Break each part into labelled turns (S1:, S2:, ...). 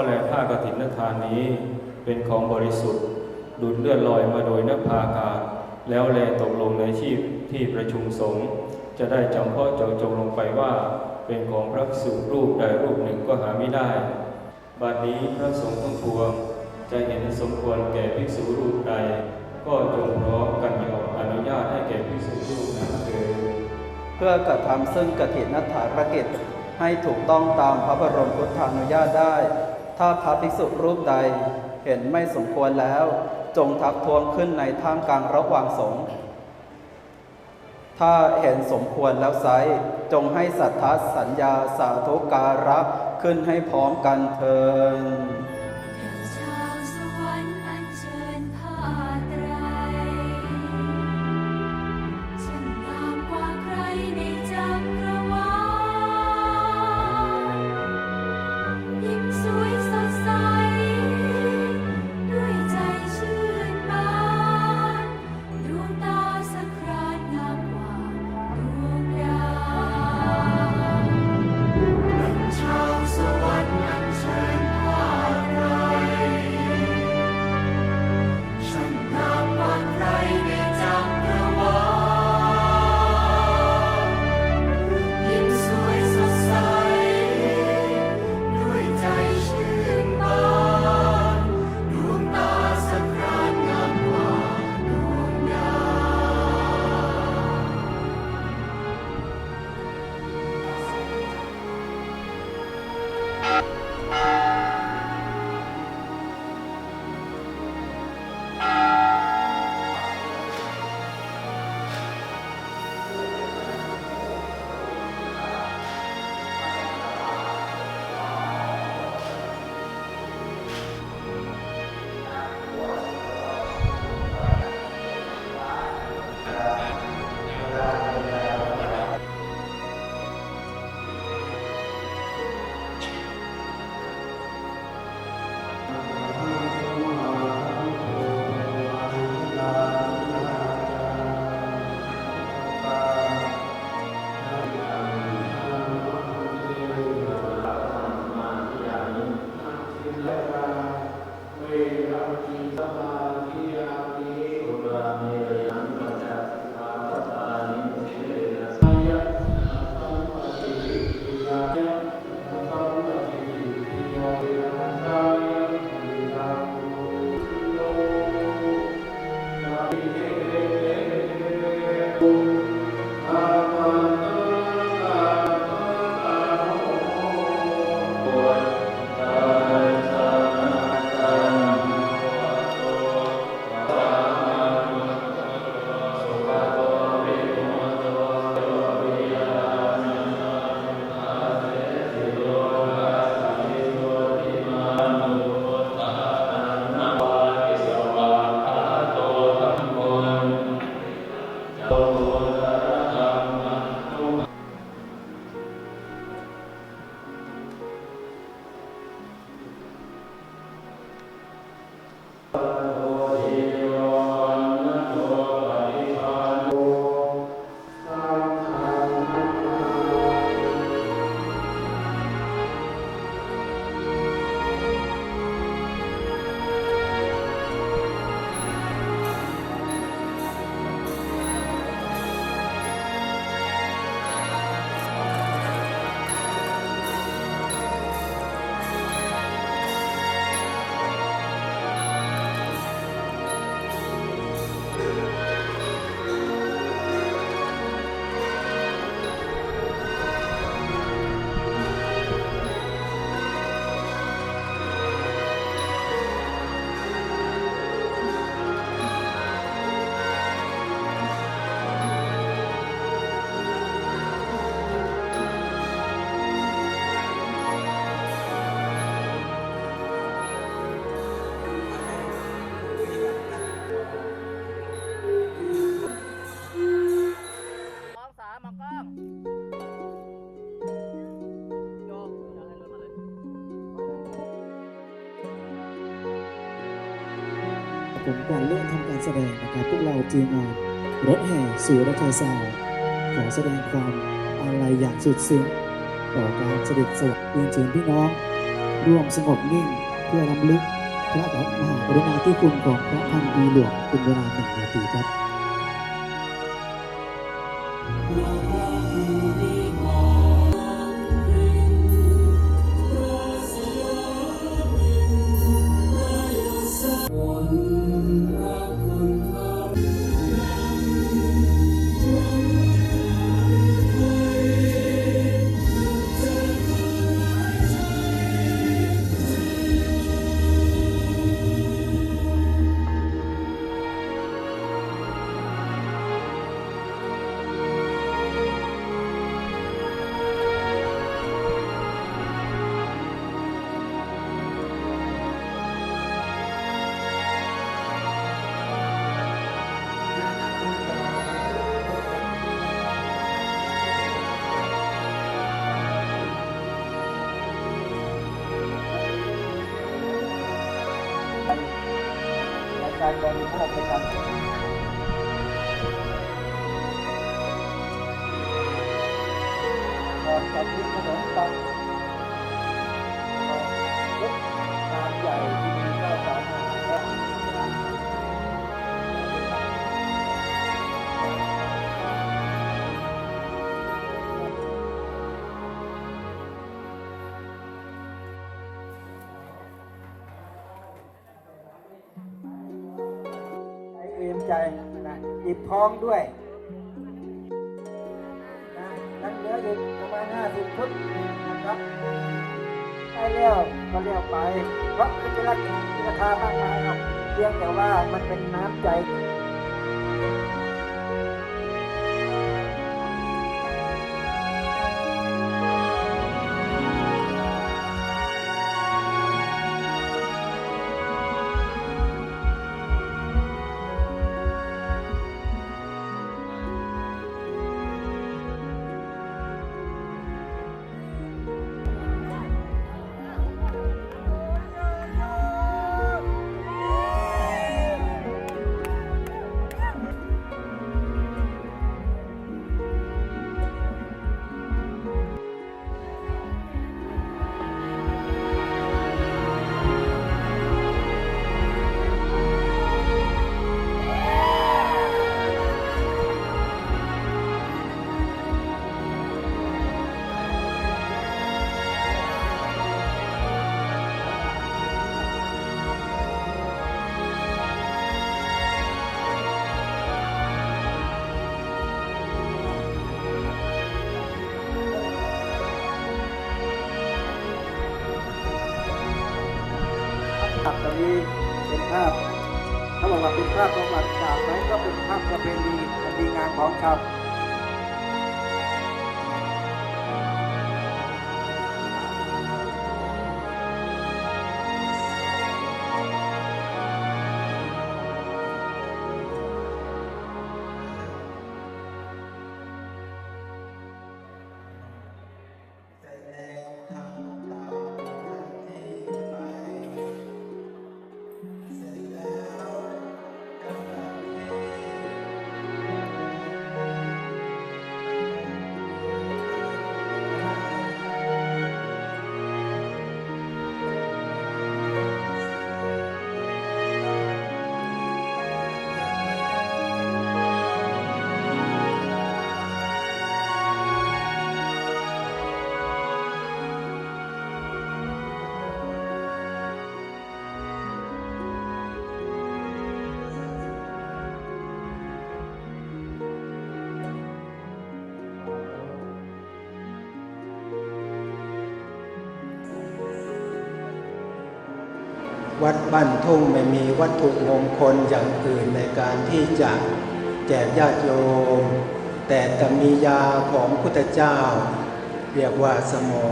S1: ก็แลผ้ากฐินทานนี้เป็นของบริสุทธิ์ ดุดเลื่อนลอยมาโดยนภาอากาแล้วแลตกลงในที่ที่ประชุมสงฆ์จะได้จำเพาะเจาะจงลงไปว่า เป็นของพระภิกษุรูปใดรูปหนึ่งก็หาไม่ได้ บัดนี้พระสงฆ์ทั้งปวง จะเห็นสมควรแก่ภิกษุรูปใด ก็จงพร้อมกันยอมอนุญาตให้แก่ภิกษุรูปนั้นเถิด
S2: เพื่อกระทำซึ่งกฐินนัฐารกิจให้ถูกต้องตามพระบรมพุทธานุญาตได้ ถ้าพระภิกษุรูปใดเห็นไม่สมควรแล้ว จงทักท้วงขึ้นในท่ามกลางระหว่างสงฆ์ถ้าเห็นสมควรแล้วไซจงให้สัทธสัญญาสาธุการะขึ้นให้พร้อมกันเทิน
S3: ผมก่อน
S4: เริ่
S5: มทำการแสดงนะครับพวกเราทีมงานรถแห่สู่รัชสาวขอแสดงความอาลัยอย่างสุดซึ้งต่อการเสด็จสวรรค์เรียนเชิญพี่น้อง
S2: ร่วมสงบนิ่งเพื่อรำลึกพระมหากรุณาธิคุณของพระพันปีหลวงเป็นเวลาหนึ่งนาทีครับ
S6: ในการบริโภคประจำก่อนจะมีขนมปั ใจเอ็มใจนะอีบท้องด้วยนะนั่งเหลืออยู่ประมาณห้าสิบฟุตนะครับได้แล้วก็เรียวไป เพราะเป็นราคาราคามากมายครับเพียงแต่ว่ามันเป็นน้ำใจ ว่าเป็นภาพประวัติศาสตร์ไหมก็เป็นภาพประเพณีประเพณีงานของชาว
S7: วัดบ้านทุ่งไม่มีวัตถุมงคลอย่างอื่นในการที่จะแจกญาติโยม แต่จะมียาของพุทธเจ้า เรียกว่าสมอ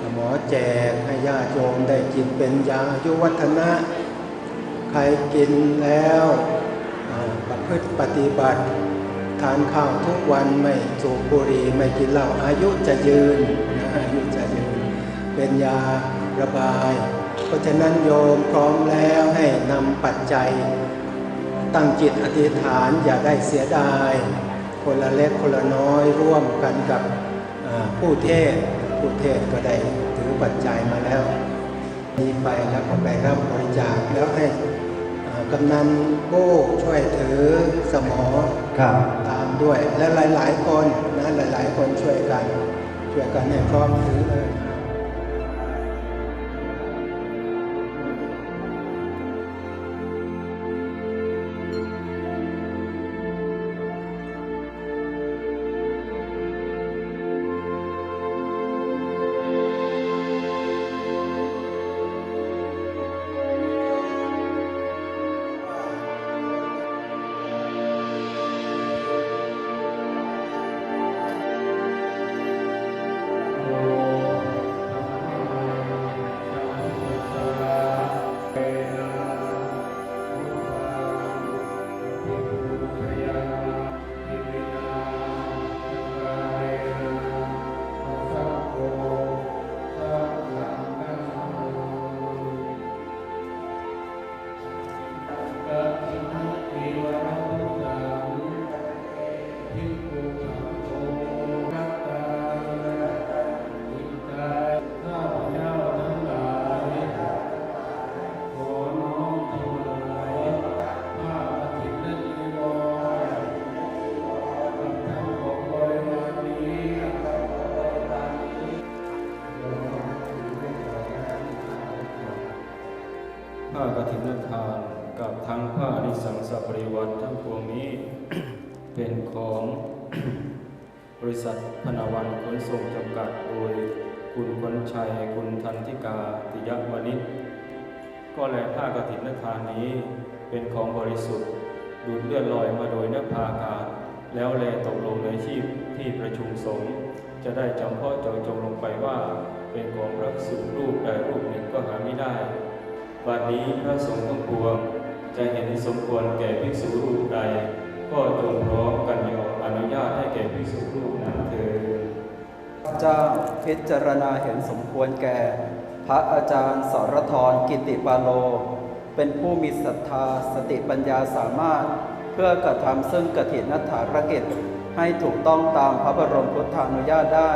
S7: สมอแจกให้ญาติโยมได้กินเป็นยาอายุวัฒนะ ใครกินแล้วประพฤติปฏิบัติทานข้าวทุกวันไม่สูบบุหรี่ไม่กินเหล้าอายุจะยืนอายุจะยืน เป็นยาระบาย เพราะฉะนั้นโยมพร้อมแล้วให้นำปัจจัย ตั้งจิตอธิษฐานอย่าได้เสียดาย คนละเล็กคนละน้อยร่วมกันกับอ่าผู้เทศน์ผู้เทศน์ก็ได้ถือบ
S8: ปัจจัยมาแล้วนี้ไปแล้วก็ไปรับบริจาคแล้วให้อ่ากำนันโบ้ช่วยถือสมอ
S9: ครับ
S8: ตามด้วย และหลาย ๆ คนนะหลาย ๆ คนช่วยกัน ช่วยกันให้พร้อมถือเลย
S1: ผ้ากฐินทานกับทั้งผ้านิสังสบริวารทั้งปวงนี้ เป็นของบริษัทพนาวันขนส่งจำกัดโดยคุณคนชัยคุณทันทิกาติยวณิชก็แลผ้ากฐินทานนี้เป็นของบริสุทธิ์ดูดเลือดลอยมาโดยนภาอากาแล้วแลตกลงในที่ที่ประชุมสงฆ์จะได้จำเพาะเจาะจงลงไปว่า เป็นของพระสุรูปใดรูปหนึ่งก็หาไม่ได้ บัดนี้พระสงฆ์ทั้งปวงจะเห็นสมควรแก่ภิกษุรูปใด ก็จงพร้อมกันยอมอนุญาตให้แก่ภิกษุรูปนั้นเถิด
S9: เจ้าพิจารณาเห็นสมควรแก่ พระอาจารย์สรธรกิติปาโล เป็นผู้มีศรัทธาสติปัญญาสามารถ เพื่อกระทำซึ่งกฐินนัฐารกิจให้ถูกต้องตามพระบรมพุทธานุญาตได้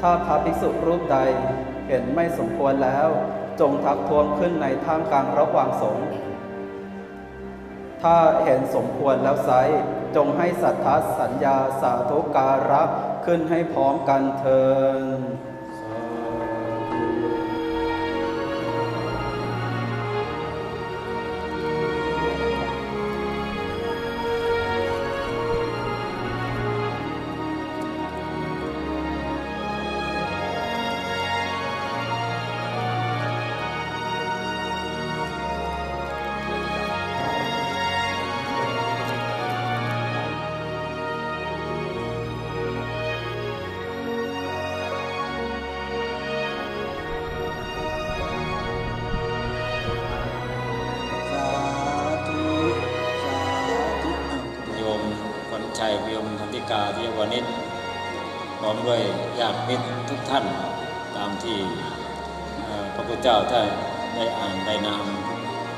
S9: ถ้าพระภิกษุรูปใดเห็นไม่สมควรแล้ว จงทักท้วงขึ้นในท่ามกลางระหว่างสงฆ์ถ้าเห็นสมควรแล้วไซจงให้สัทธาสัญญาสาธุการะขึ้นให้พร้อมกันเทิน
S2: วานิชพร้อมด้วยญาติมิตรทุกท่านตามที่พระพุทธเจ้าท่านได้อ่านได้นาม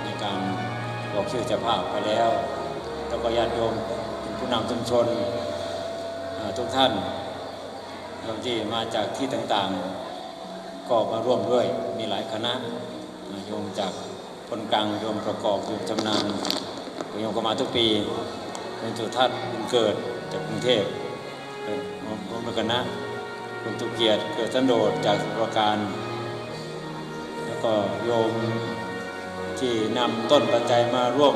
S2: ในการบอกชื่อเจ้าภาพไปแล้ว แล้วก็ญาติโยมผู้นำชุมชนทุกท่านที่มาจากที่ต่างๆ ก็มาร่วมด้วยมีหลายคณะโยมจากคนกลางโยมประกอบโยมจำนานโยมก็มาทุกปีเป็นสุทัศน์บุญเกิดจากกรุงเทพ เอ่อรมด้วยกันะคุณตุเกียรติเกิดสันโดษจากสุรปราการ แล้วก็โยมที่นำต้นปัจจัยมาร่วม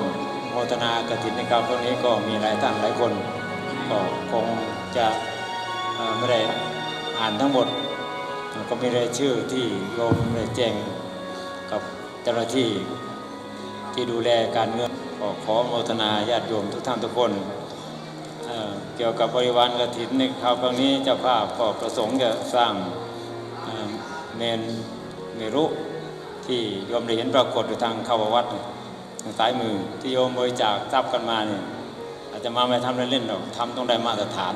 S2: โมทนากฐินในคราวนี้ก็มีหลายท่านหลายคน ก็คงจะไม่ได้อ่านทั้งหมด ก็มีรายชื่อที่โยมได้แจ้งกับเจ้าหน้าที่ที่ดูแลการเงินก็ขอโมทนาญาติโยมทุกท่านทุกคน เกี่ยวกับบริวารกฐินในคราวครั้งนี้เจ้าภาพก็ประสงค์จะสร้างเมนเมรุที่โยมได้เห็นปรากฏอยู่ทางเข้าวัดทางซ้ายมือที่โยมบริจาคทรัพย์กันมาเนี่ยอาจจะมาไม่ทำเล่นๆหรอกทำต้องได้มาตรฐาน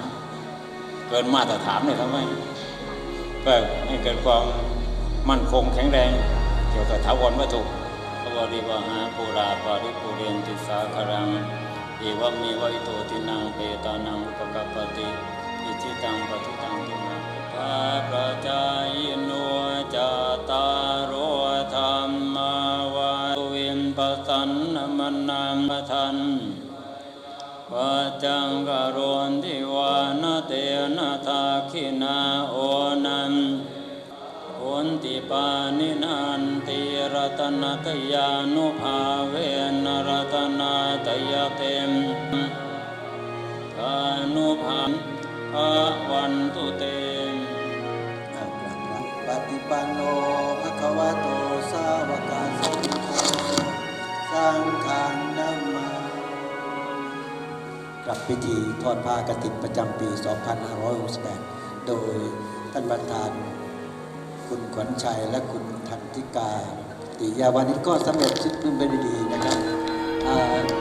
S2: เกินมาตรฐานเลยทำไมเพื่อให้เกิดความมั่นคงแข็งแรง เกี่ยวกับถาวรวัตถุพระบริวหาปุราปาริปุเรนติสาคารัง เอวัมเมวะอิโตตินังเปตานังอุปกัปปติอิจิตังปฏิตังติมาภาปจายโนจาตารธรรมาวาวินปสันนมนัะทันวาจังกโรนทิวานเตนะทาคินาโอนัน นติปานินันติรัตนตยานุภาเวนรัตนาตยเต็มทานุพันภาวันตุเตม
S10: ปฏิปันโนภะคะวะโตสาวกสังโฆสังฆังนัมมากับพิธีทอดผ้ากฐินประจำปี 2568 โดยท่านประธาน คุณขวัญชัยและคุณทันติกาติยาวานิชก็สำเร็จชิดนไปด้วยดีนะครับ